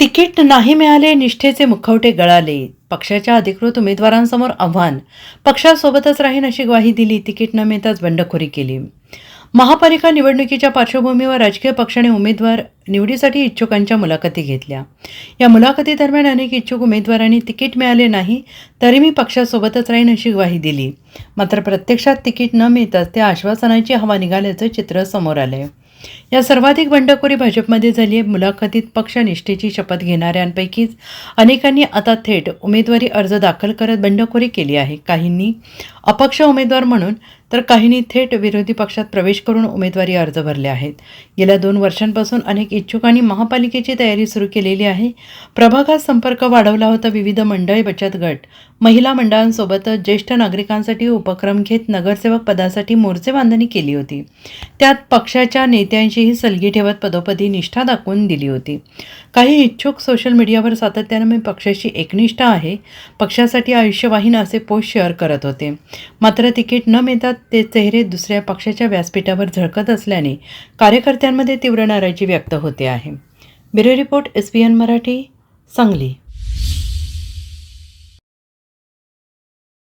Ticket नाही मिळाले निष्ठेचे मुखवटे गळाले. पक्षाच्या अधिकृत उमेदवारांसमोर आव्हान. पक्षासोबतच राहीन अशी ग्वाही दिली तिकीट न मिळताच बंडखोरी केली. महापालिका निवडणुकीच्या पार्श्वभूमीवर राजकीय पक्षाने उमेदवार निवडीसाठी इच्छुकांच्या मुलाखती घेतल्या. या मुलाखतीदरम्यान अनेक इच्छुक उमेदवारांनी तिकीट मिळाले नाही तरी मी पक्षासोबतच राहीन अशी ग्वाही दिली. मात्र प्रत्यक्षात तिकीट न मिळताच त्या आश्वासनाची हवा निघाल्याचं चित्र समोर आलंय. या सर्वाधिक बंडखोरी भाजपमध्ये झाली आहे. मुलाखतीत पक्षनिष्ठेची शपथ घेणाऱ्यांपैकीच अनेकांनी आता थेट उमेदवारी अर्ज दाखल करत बंडखोरी केली आहे. काहींनी अपक्ष उमेदवार म्हणून तर काहींनी थेट विरोधी पक्षात प्रवेश करून उमेदवारी अर्ज भरले आहेत. गेल्या दोन वर्षांपासून अनेक इच्छुकांनी महापालिकेची तयारी सुरू केलेली आहे. प्रभागात संपर्क वाढवला होता. विविध मंडळी बचत गट महिला मंडळांसोबतच ज्येष्ठ नागरिकांसाठी उपक्रम घेत नगरसेवक पदासाठी मोर्चे बांधणी केली होती. त्यात पक्षाच्या नेत्यांशीही सलगी ठेवत पदोपदी निष्ठा दाखवून दिली होती. काही इच्छुक सोशल मीडियावर सातत्यानं मी पक्षाशी एकनिष्ठ आहे. पक्षासाठी आयुष्यवाहिन असे पोस्ट शेअर करत होते. मात्र तिकीट न मिळतात ते चेहरे दुसऱ्या पक्षाच्या व्यासपीठावर झळकत असल्याने कार्यकर्त्यांमध्ये तीव्र नाराजी व्यक्त होते आहे. Bureau report S P N Marathi Sangli.